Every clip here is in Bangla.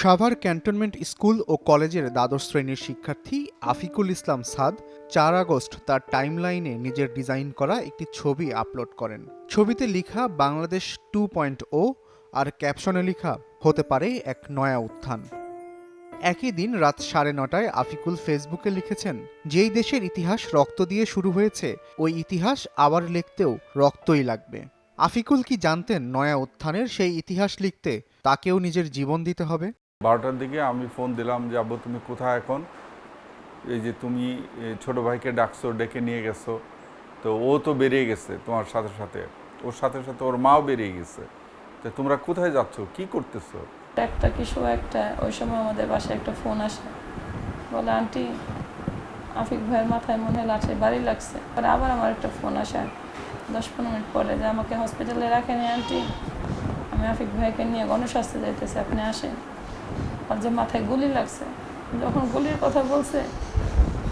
সাভার ক্যান্টনমেন্ট স্কুল ও কলেজের দ্বাদশ শ্রেণির শিক্ষার্থী আফিকুল ইসলাম সাদ চার আগস্ট তার টাইমলাইনে নিজের ডিজাইন করা একটি ছবি আপলোড করেন। ছবিতে লিখা বাংলাদেশ টু পয়েন্ট ও আর ক্যাপশনে লেখা, হতে পারে এক নয়া উত্থান। একই দিন রাত সাড়ে নটায় আফিকুল ফেসবুকে লিখেছেন, যেই দেশের ইতিহাস রক্ত দিয়ে শুরু হয়েছে, ওই ইতিহাস আবার লিখতেও রক্তই লাগবে। আফিকুল কি জানতেন নয়া উত্থানের সেই ইতিহাস লিখতে, তাকেও নিজের জীবন দিতে হবে? বারোটার দিকে আমি ফোন দিলাম যে, আব্বু, তুমি কোথায় এখন? এই যে, তুমি ছোট ভাইকে ডাকছো, ডেকে নিয়ে গেছো। তো ও তো বেরিয়ে গেছে তোমার সাথে সাথে। ওর সাথে সাথে ওর মাও বেরিয়ে গেছে। তো তোমরা কোথায় যাচ্ছ? কি করতেছো? একটা কিছু, একটা, ওই সময় আমাদের বাসায় একটা ফোন আসে। বলে, আন্টি, আফিক ভাইয়ের মাথায় মনে হয় লাঠি বাড়ি লাগছে। পরে আবার আমার একটা ফোন আসে। দশ পনেরো মিনিট পরে যে, আমাকে হসপিটালে রাখেনি, আন্টি। আমি আফিক ভাইকে নিয়ে গণস্বাস্থ্যে যাইতেছি, আপনি আসেন। আর যে মাথায় গুলি লাগছে যখন গুলির কথা বলছে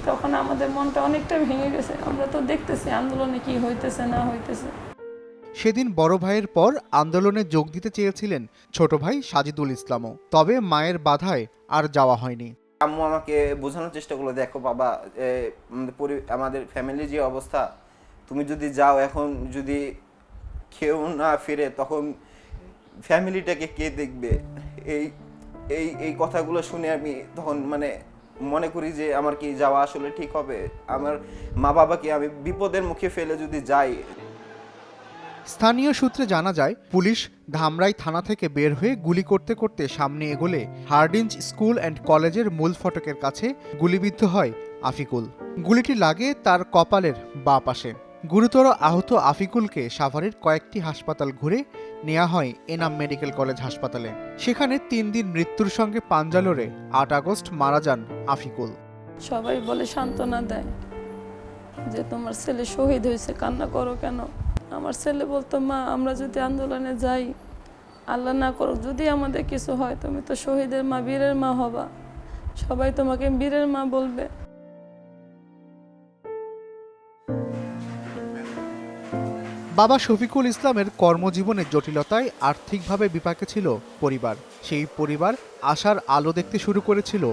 তখন আমাদের মনটা অনেকটা ভেঙে গেছে। আমরা তো দেখতেছি আন্দোলনে কি হইতেছে না হইতেছে। সেদিন বড় ভাইয়ের পর আন্দোলনে যোগ দিতে চেয়েছিলেন ছোট ভাই সাজিদুল ইসলামও। তবে মায়ের বাধায় আর যাওয়া হয়নি। আম্মু আমাকে বোঝানোর চেষ্টা করল দেখো বাবা এ, আমাদের পরি- আমাদের ফ্যামিলির যে অবস্থা তুমি যদি যাও এখন যদি কেউ না ফিরে তখন ফ্যামিলিটাকে কে দেখবে? এই এই এই কথাগুলো শুনে আমি তখন মানে মনে করি যে আমার কি যাওয়া আসলে ঠিক হবে? আমার মা বাবাকে আমি বিপদের মুখে ফেলে যদি যাই। স্থানীয় সূত্রে জানা যায়, পুলিশ ধামরাই থানা থেকে বের হয়ে গুলি করতে করতে সামনে এগোলে হার্ডিঞ্জ স্কুল অ্যান্ড কলেজের মূল ফটকের কাছে গুলিবিদ্ধ হয় আফিকুল। গুলিটি লাগে তার কপালের বাঁ পাশে। গুরুতর আহত আফিকুলকে সাভারের কয়েকটি হাসপাতাল ঘুরে নেওয়া হয় এনাম মেডিকেল কলেজ হাসপাতালে। সেখানে তিন দিন মৃত্যুর সঙ্গে পাঞ্জালোরে আট আগস্ট মারা যান আফিকুল। সবাই বলে সান্ত্বনা দেয় যে তোমার ছেলে শহীদ হয়েছে, কান্না করো কেন? আমার ছেলে বলতো, মা, আমরা যদি আন্দোলনে যাই, আল্লাহ না করো যদি আমাদের কিছু হয়, তুমি তো শহীদের মা, বীরের মা হবা। সবাই তোমাকে বীরের মা বলবে। বাবা শফিকুল ইসলামের কর্মজীবনের জটিলতায় আর্থিকভাবে বিপাকে ছিল পরিবার। সেই পরিবার আশার আলো দেখতে শুরু করেছিল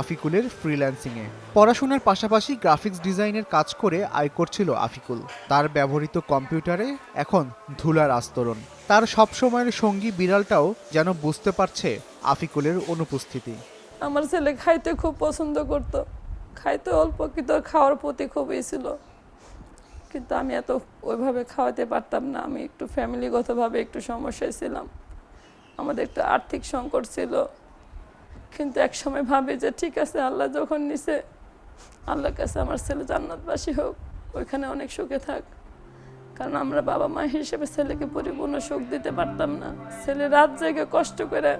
আফিকুলের ফ্রিল্যান্সিংয়ে পড়াশোনার পাশাপাশি গ্রাফিক্স ডিজাইনের কাজ করে আয় করছিল আফিকুল। তার ব্যবহৃত কম্পিউটারে এখন ধুলার আস্তরণ। তার সবসময়ের সঙ্গী বিড়ালটাও যেন বুঝতে পারছে আফিকুলের অনুপস্থিতি। আমার ছেলে খাইতে খুব পছন্দ করত। খাইতে অল্প কিন্তু খাওয়ার প্রতি খুবই ছিল। কিন্তু আমি এত ওইভাবে খাওয়াতে পারতাম না। আমি একটু ফ্যামিলিগতভাবে একটু সমস্যায় ছিলাম। আমাদের একটু আর্থিক সংকট ছিল। কিন্তু এক সময় ভাবি যে, ঠিক আছে, আল্লাহ যখন নিছে, আল্লাহর কাছে আমার ছেলে জান্নাতবাসী হোক, ওইখানে অনেক সুখে থাক। কারণ আমরা বাবা মা হিসেবে ছেলেকে পরিপূর্ণ সুখ দিতে পারতাম না। ছেলে রাত জেগে কষ্ট করে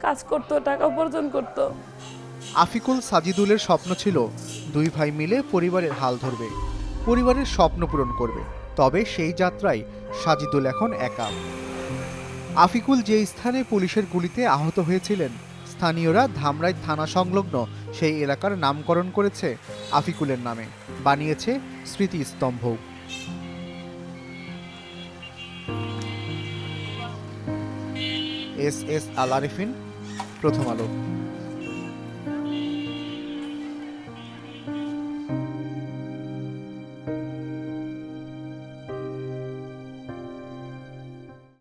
কাজ করতো, টাকা উপার্জন করতো। আফিকুল সাজিদুলের স্বপ্ন ছিল, দুই ভাই মিলে পরিবারের হাল ধরবে। পরিবারের স্বপ্ন পূরণ করবে। তবে সেই যাত্রায় সাজিদুল এখন একা। আফিকুল যে স্থানে পুলিশের গুলিতে আহত হয়েছিলেন, স্থানীয়রা ধামরাই থানা সংলগ্ন সেই এলাকার নামকরণ করেছে আফিকুলের নামে, বানিয়েছে স্মৃতিস্তম্ভ। এস এস আল আরিফিন, প্রথম আলো।